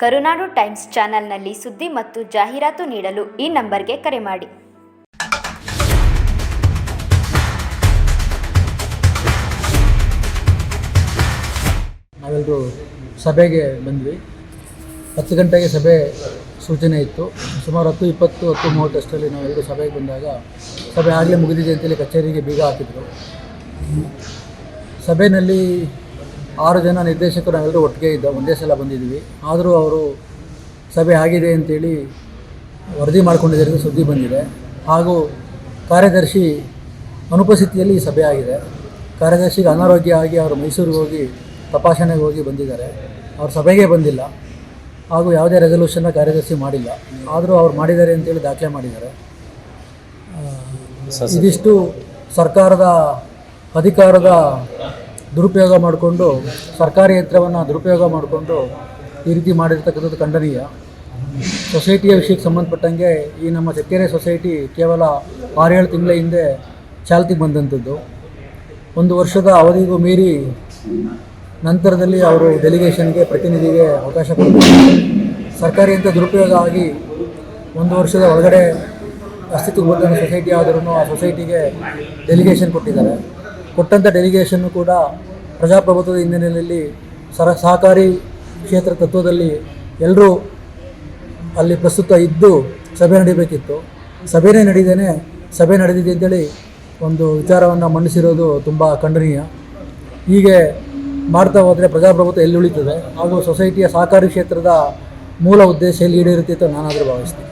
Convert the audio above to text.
ಕರುನಾಡು times ಚಾನೆಲ್ನಲ್ಲಿ ಸುದ್ದಿ ಮತ್ತು ಜಾಹೀರಾತು ನೀಡಲು ಈ ನಂಬರ್ಗೆ ಕರೆ ಮಾಡಿ. ನಾವೆಲ್ಲರೂ ಸಭೆಗೆ ಬಂದ್ವಿ. ಹತ್ತು ಗಂಟೆಗೆ ಸಭೆ ಸೂಚನೆ ಇತ್ತು. ಸುಮಾರು ಹತ್ತು, ಇಪ್ಪತ್ತು, ಹತ್ತು, ಮೂವತ್ತಷ್ಟರಲ್ಲಿ ನಾವೆಲ್ಲರೂ ಸಭೆಗೆ ಬಂದಾಗ ಸಭೆ ಆಗಲೇ ಮುಗಿದಿದೆ ಅಂತೇಳಿ ಕಚೇರಿಗೆ ಬೀಗ ಹಾಕಿದ್ರು. ಸಭೆಯಲ್ಲಿ ಆರು ಜನ ನಿರ್ದೇಶಕರು ನಾವೆಲ್ಲರೂ ಒಟ್ಟಿಗೆ ಇದ್ದ ಒಂದೇ ಸಲ ಬಂದಿದ್ದೀವಿ ಆದರೂ ಅವರು ಸಭೆ ಆಗಿದೆ ಅಂತೇಳಿ ವರದಿ ಮಾಡಿಕೊಂಡಿದ್ದಾರೆ ಸುದ್ದಿ ಬಂದಿದೆ. ಹಾಗೂ ಕಾರ್ಯದರ್ಶಿ ಅನುಪಸ್ಥಿತಿಯಲ್ಲಿ ಈ ಸಭೆ ಆಗಿದೆ. ಕಾರ್ಯದರ್ಶಿಗೆ ಅನಾರೋಗ್ಯ ಆಗಿ ಅವರು ಮೈಸೂರಿಗೆ ಹೋಗಿ ತಪಾಸಣೆಗೆ ಹೋಗಿ ಬಂದಿದ್ದಾರೆ. ಅವ್ರ ಸಭೆಗೆ ಬಂದಿಲ್ಲ. ಹಾಗೂ ಯಾವುದೇ ರೆಸಲ್ಯೂಷನ್ನ ಕಾರ್ಯದರ್ಶಿ ಮಾಡಿಲ್ಲ. ಆದರೂ ಅವ್ರು ಮಾಡಿದ್ದಾರೆ ಅಂತೇಳಿ ದಾಖಲೆ ಮಾಡಿದ್ದಾರೆ. ಇದಿಷ್ಟು ಸರ್ಕಾರದ ಅಧಿಕಾರದ ದುರುಪಯೋಗ ಮಾಡಿಕೊಂಡು, ಸರ್ಕಾರಿ ಯಂತ್ರವನ್ನು ದುರುಪಯೋಗ ಮಾಡಿಕೊಂಡು ಈ ರೀತಿ ಮಾಡಿರ್ತಕ್ಕಂಥದ್ದು ಖಂಡನೀಯ. ಸೊಸೈಟಿಯ ವಿಷಯಕ್ಕೆ ಸಂಬಂಧಪಟ್ಟಂಗೆ ಈ ನಮ್ಮ ಚಕ್ಕೆರೆ ಸೊಸೈಟಿ ಕೇವಲ ಆರೇಳು ತಿಂಗಳ ಹಿಂದೆ ಚಾಲ್ತಿಗೆ ಬಂದಂಥದ್ದು. ಒಂದು ವರ್ಷದ ಅವಧಿಗೂ ಮೀರಿ ನಂತರದಲ್ಲಿ ಅವರು ಡೆಲಿಗೇಷನ್ಗೆ ಪ್ರತಿನಿಧಿಗೆ ಅವಕಾಶ ಕೊಡ್ತಾರೆ. ಸರ್ಕಾರಿ ಅಂತ ದುರುಪಯೋಗ ಆಗಿ ಒಂದು ವರ್ಷದ ಒಳಗಡೆ ಅಸ್ತಿತ್ವಕ್ಕೆ ಬಂದ ಸೊಸೈಟಿ ಆದರೂ ಆ ಸೊಸೈಟಿಗೆ ಡೆಲಿಗೇಷನ್ ಕೊಟ್ಟಿದ್ದಾರೆ. ಕೊಟ್ಟಂಥ ಡೆಲಿಗೇಷನ್ನು ಕೂಡ ಪ್ರಜಾಪ್ರಭುತ್ವದ ಹಿನ್ನೆಲೆಯಲ್ಲಿ ಸರ ಸಹಕಾರಿ ಕ್ಷೇತ್ರ ತತ್ವದಲ್ಲಿ ಎಲ್ಲರೂ ಅಲ್ಲಿ ಪ್ರಸ್ತುತ ಇದ್ದು ಸಭೆ ನಡೀಬೇಕಿತ್ತು. ಸಭೆನೇ ನಡೀದೇನೆ ಸಭೆ ನಡೆದಿದೆ ಅಂತೇಳಿ ಒಂದು ವಿಚಾರವನ್ನು ಮಂಡಿಸಿರೋದು ತುಂಬ ಖಂಡನೀಯ. ಹೀಗೆ ಮಾಡ್ತಾ ಹೋದರೆ ಪ್ರಜಾಪ್ರಭುತ್ವ ಎಲ್ಲಿ ಉಳಿತದೆ? ಹಾಗೂ ಸೊಸೈಟಿಯ ಸಹಕಾರಿ ಕ್ಷೇತ್ರದ ಮೂಲ ಉದ್ದೇಶ ಎಲ್ಲಿ ಈಡೇರುತ್ತೆ ಅಂತ ನಾನಾದರೂ ಭಾವಿಸ್ತೀನಿ.